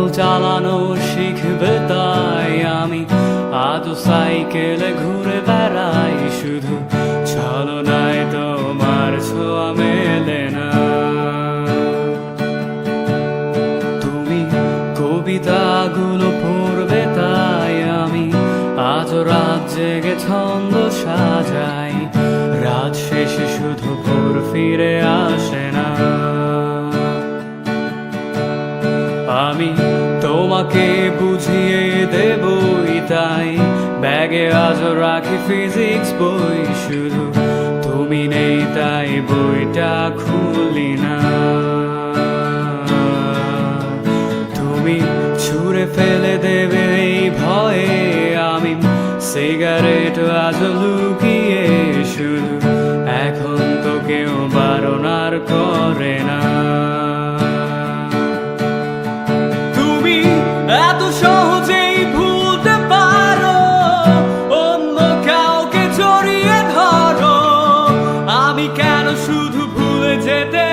Cycle চালানো শিখবে তাই আমি আজও সাইকেলে ঘুরে বেড়াই। শুধু ছলনায় তোমার ছোঁয়া মেলে না। তুমি কবিতাগুলো পড়বে তাই আমি আজ রাত জেগে ছন্দ সাজাই। রাত শেষে শুধু ভোর ফিরে আসে না। আমি তোমাকে বুঝিয়ে দেবই তাই। ব্যাগে আজ রাখি ফিজিক্স বই শুধু। তুমি নেই তাই বইটা খুলি না। আমি কেন শুধু ভুলে যেতে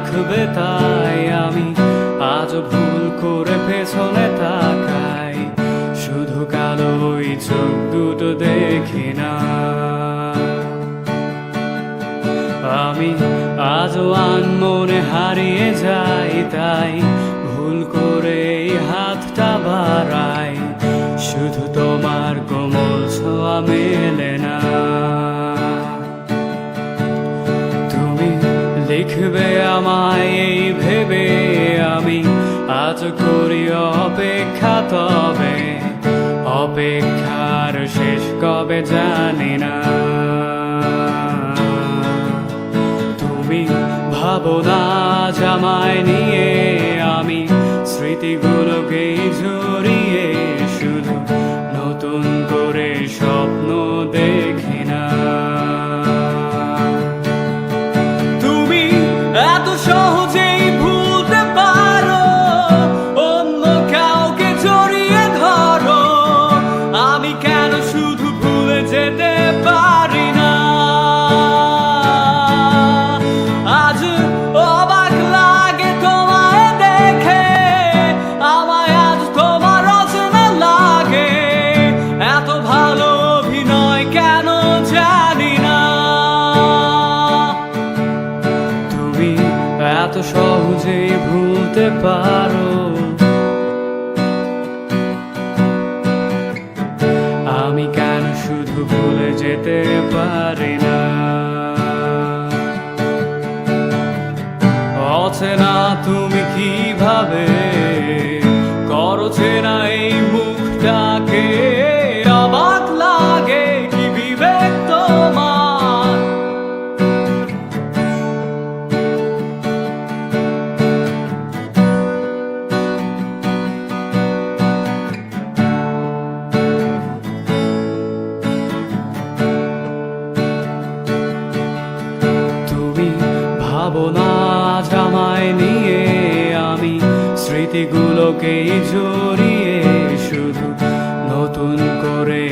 রাখবে তাই আমি আজ ভুল করে পেছনে তাকাই। শুধু কালো ওই চোখ দুটো দেখি না। আমি আজও আনমনে হারিয়ে যাই, তাই ভুল করে এই হাতটা বাড়াই। শুধু তোমার কোমল ছোঁয়া মেলে আজ করি অপেক্ষা, তবে অপেক্ষার শেষ কবে জানি না। তুমি ভাবো না জামায় নিয়ে আমি স্মৃতিগুলোকেই জড়িয়ে সহজেই ভুলতে পারো। আমি কেন শুধু ভুলে যেতে পারি না? অচেনা তুমি কীভাবে ভাবো না জামায় নিয়ে আমি স্মৃতিগুলোকেই জড়িয়ে শুধু নতুন করে